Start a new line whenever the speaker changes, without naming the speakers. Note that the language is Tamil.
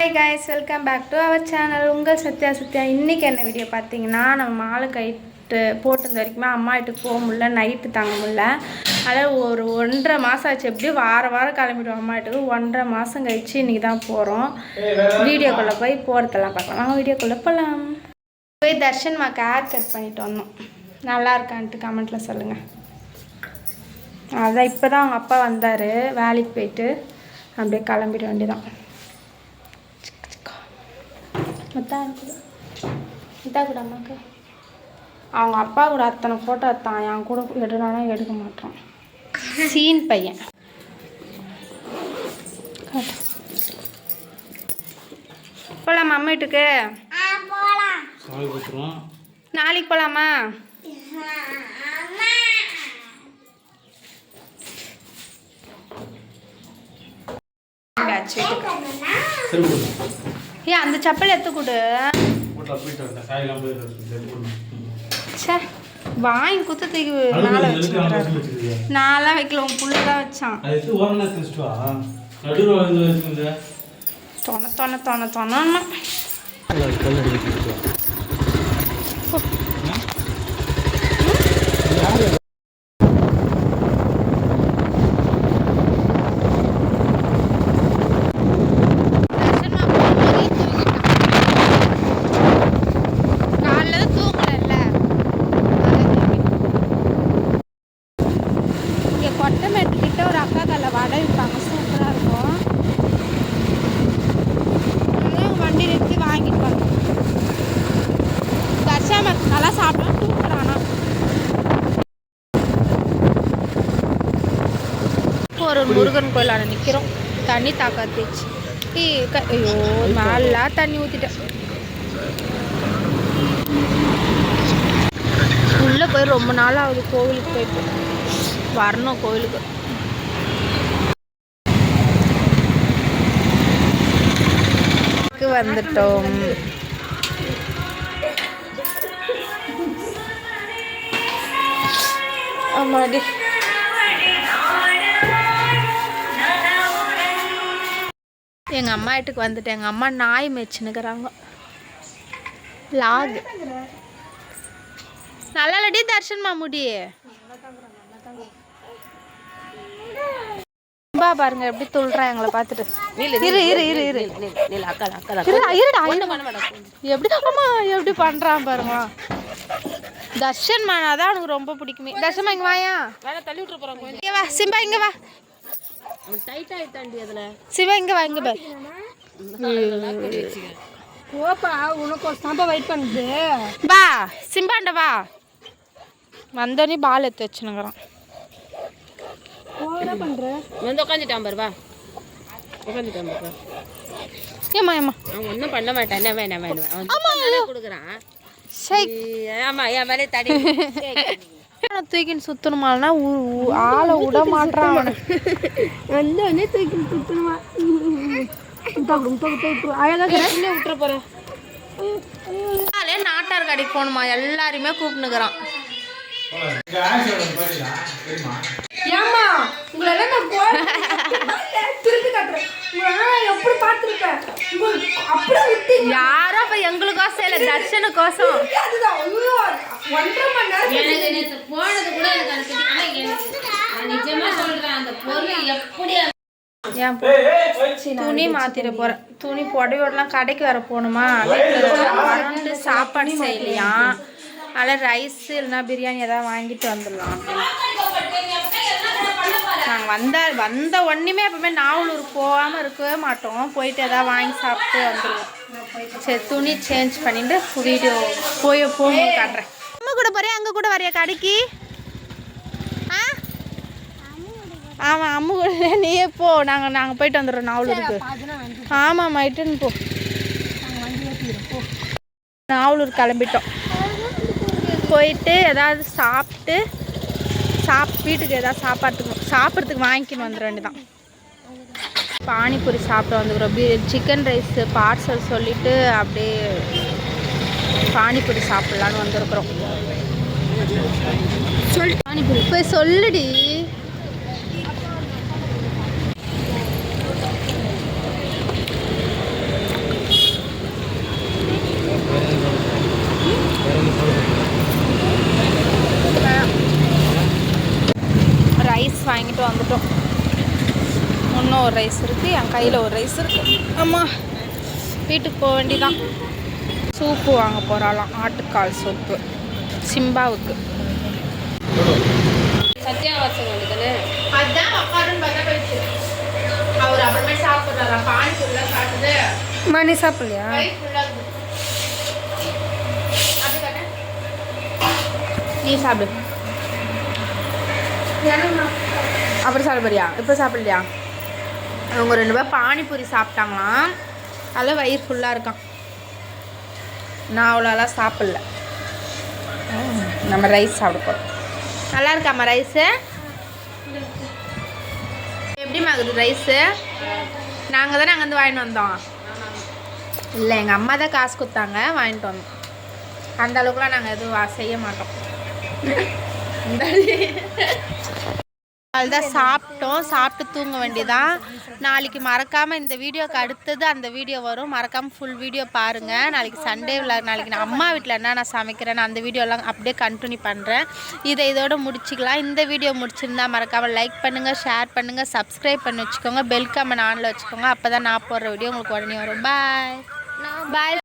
Hey guys welcome back to our channel உங்கள் சத்யா சத்யா இன்றைக்கி என்ன வீடியோ பார்த்தீங்கன்னா நம்ம மாலை கைட்டு போட்டிருந்த வரைக்குமே அம்மா வீட்டுக்கு போக முடியல நைட்டு தாங்க முடியல. அதாவது ஒரு ஒன்றரை மாதம் ஆச்சு. எப்படியும் வார வாரம் கிளம்பிடுவோம் அம்மா வீட்டுக்கு. ஒன்றரை மாதம் கழிச்சு இன்றைக்கி தான் போகிறோம் வீடியோக்குள்ளே போய் போகிறதெல்லாம் பார்க்கலாம். நாங்கள் வீடியோக்குள்ளே போகலாம் போய் தர்ஷன் மாக்கு ஹேர் கட் பண்ணிட்டு வந்தோம். நல்லா இருக்கான்ட்டு கமெண்ட்டில் சொல்லுங்கள் அதான் இப்போ தான் அவங்க அப்பா வந்தார். வேலைக்கு போயிட்டு அப்படியே கிளம்பிட வேண்டியதான் முத்தா இருக்குது முத்தா கூட அம்மாக்கு. அவங்க அப்பா கூட அத்தனை ஃபோட்டோ எடுத்தான். என் கூட எடுனாலும் எடுக்க மாட்டான். சீன் பையன். போலாமா அம்மா வீட்டுக்கு. நாளைக்கு போகலாமா
சரி கொடுங்க
ஏ அந்த செப்பல் எடுத்து கொடு. ச்சே வாங்கி குத்து தூக்கி மேலே வச்சுக்கிறாரு நான்லாம் வைக்கல உன் புள்ள தான் வச்சான். தொண தொண தொண தொணன்னு. நல்லா சாப்பிட்டா தூக்குறானா ஒரு முருகன் கோயிலான நிற்கிறோம் தண்ணி தாக்காத்துச்சு ஐயோ நல்லா தண்ணி ஊற்றிட்டேன் உள்ளே போய் ரொம்ப நாள் ஆகுது கோவிலுக்கு போயிட்டு. வரணும் கோவிலுக்கு. வந்துட்டோம். ஆமாடி. எங்கள் அம்மா வீட்டுக்கு வந்துட்டேன். எங்கள் அம்மா நாய் மேய்ச்சினுக்கிறாங்க லாக் நல்லா இல்லடி தர்ஷன் மாமுடி. பா பாருங்க எப்படி துள்ளுறான் எங்களை பார்த்துட்டு. இரு இரு இரு இரு. இருடா. எப்படி அம்மா எப்படி பண்றான் பாருங்க தர்ஷன் மானா தான் எனக்கு ரொம்ப பிடிக்குமே. தர்ஷன் இங்க வாயா.
தள்ளி விட்டுற போறாங்க.
இங்க வா சிம்பா இங்க வா.
டைட் ஆயிட்டாண்டி அதுல.
சிவா இங்க வா இங்க பாரு
ஓப்பா உனக்கு ஒரு ஸ்டாம்பா வெயிட் பண்ணுது.
வா சிம்பாண்ட வா. வந்தோடனே பால் எடுத்து வச்சுனுங்கிறான்.
என்ன பண்ற? வந்து உட்காந்துட்டான் பாரு வா. உட்காந்துட்டான் பாரு
ஏம்மா ஏம்மா.
அவன் ஒன்றும் பண்ண மாட்டான். என்ன வேணாம் வேணும் அவன் கொடுக்குறான்.
தூக்கின்னு சுத்தணுமானா ஆளை விட மாட்டான்
வந்து வந்து தூக்கி சுத்தணுமா? விட்டுற போறேன்
நாட்டார் கடைக்கு போகணுமா? எல்லாரையுமே கூப்பிட்டுக்கிறான்
தெரியுமா
ஏம்மா உங்களெல்லாம் நான் போய் திருப்பி காட்டுறேன் உங்களெல்லாம் நான் எப்படி பார்த்துருப்பேன் உங்களுக்கு அப்படியே விட்டீங்க
யாரும் அப்ப எங்களுக்கோசம்
எனக்கு போனது கூட எனக்கு நான் நிஜமா சொல்றேன் அந்த பொருள் எப்படி
போ- துணி மாத்திட போறேன். துணி புடவையோடலாம் கடைக்கு வர போகணுமா? வீட்டில் சாப்பாடு செய்யலையா? அதனால் ரைஸ் இல்லைன்னா பிரியாணி ஏதாவது வாங்கிட்டு வந்துடலாம். நாங்கள் வந்த வந்த ஒன்றுமே எப்பவுமே நாவலூர் போகாமல் இருக்கவே மாட்டோம். போயிட்டு எதாவது வாங்கி சாப்பிட்டு வந்துடுவோம் சரி துணி சேஞ்ச் பண்ணிட்டு வீடியோ போய் போகும்போது காட்டுறேன். அம்மா கூட போறியா? அங்கே கூட வரையா கடைக்கு? ஆ? ஆமாம் அம்மு கூட நீயே போ. நாங்கள் நாங்கள் போயிட்டு வந்துடுறோம் நாவலூருக்கு. ஆமாம்மா இட்டுன்னு போ. நாவலூர் கிளம்பிட்டோம். போயிட்டு ஏதாவது சாப்பிட்டு சாப் வீட்டுக்கு ஏதாவது சாப்பாட்டுக்கு சாப்பிட்றதுக்கு வாங்கிக்கின்னு வந்துட வேண்டியதான் பானிபூரி சாப்பிட்டு வந்துக்கிறோம். பி சிக்கன் ரைஸு பார்சல் சொல்லிவிட்டு அப்படியே பானிபூரி சாப்பிட்லான்னு வந்திருக்கிறோம். சொல் பானிபூரி. போய் சொல்லுடி. பக்கம் ஒரு ரைஸ் இருக்குது என் கையில் ஒரு ரைஸ் இருக்குது அம்மா வீட்டுக்கு போக வேண்டியதான் சூப்பு வாங்க போகிறாளாம் ஆட்டுக்கால் சூப்பு. சிம்பாவுக்கு.
சத்யா வர வேண்டியதானே
அதுதான் உட்காருன்னு பார்த்தா போயிடுச்சு. அவர் அப்புறமே சாப்பிட்றாரா? பானி ஃபுல்லாக சாப்பிட்டு
மணி சாப்பிடலையா.
நீ சாப்பிடு. அப்புறம் சாப்பிடுறியா இப்போ சாப்பிடலையா? அவங்க ரெண்டு பேர் பானிபூரி சாப்பிட்டாங்களாம். அதில் வயிறு ஃபுல்லாக இருக்கான். நான் அவ்வளோலாம் சாப்பிடல. நம்ம ரைஸ் சாப்பிட போகிறோம் நல்லா இருக்காம்மா ரைஸு எப்படிம்மா இருக்குது ரைஸு நாங்கள் தானே அங்கேருந்து வாங்கிட்டு வந்தோம். இல்லை எங்கள் அம்மா தான் காசு கொடுத்தாங்க வாங்கிட்டு வந்தோம். அந்த அளவுக்குலாம் நாங்கள் எதுவும் செய்ய மாட்டோம். அதுதான் சாப்பிட்டோம். சாப்பிட்டு தூங்க வேண்டியதான் நாளைக்கு மறக்காமல் இந்த வீடியோக்கு அடுத்தது அந்த வீடியோ வரும். மறக்காமல் ஃபுல் வீடியோ பாருங்கள் நாளைக்கு சண்டே விழா நாளைக்கு நான் அம்மா வீட்டில் என்ன நான் சமைக்கிறேன்னு அந்த வீடியோலாம் அப்படியே கண்டினியூ பண்ணுறேன் இதை இதோட முடிச்சிக்கலாம். இந்த வீடியோ முடிச்சிருந்தா மறக்காமல் லைக் பண்ணுங்கள் ஷேர் பண்ணுங்கள் சப்ஸ்கிரைப் பண்ணி வச்சுக்கோங்க. பெல் கமெண்ட் ஆனில் வச்சுக்கோங்க. அப்போ தான் நான் போடுற வீடியோ உங்களுக்கு உடனே வரும். பாய் பாய்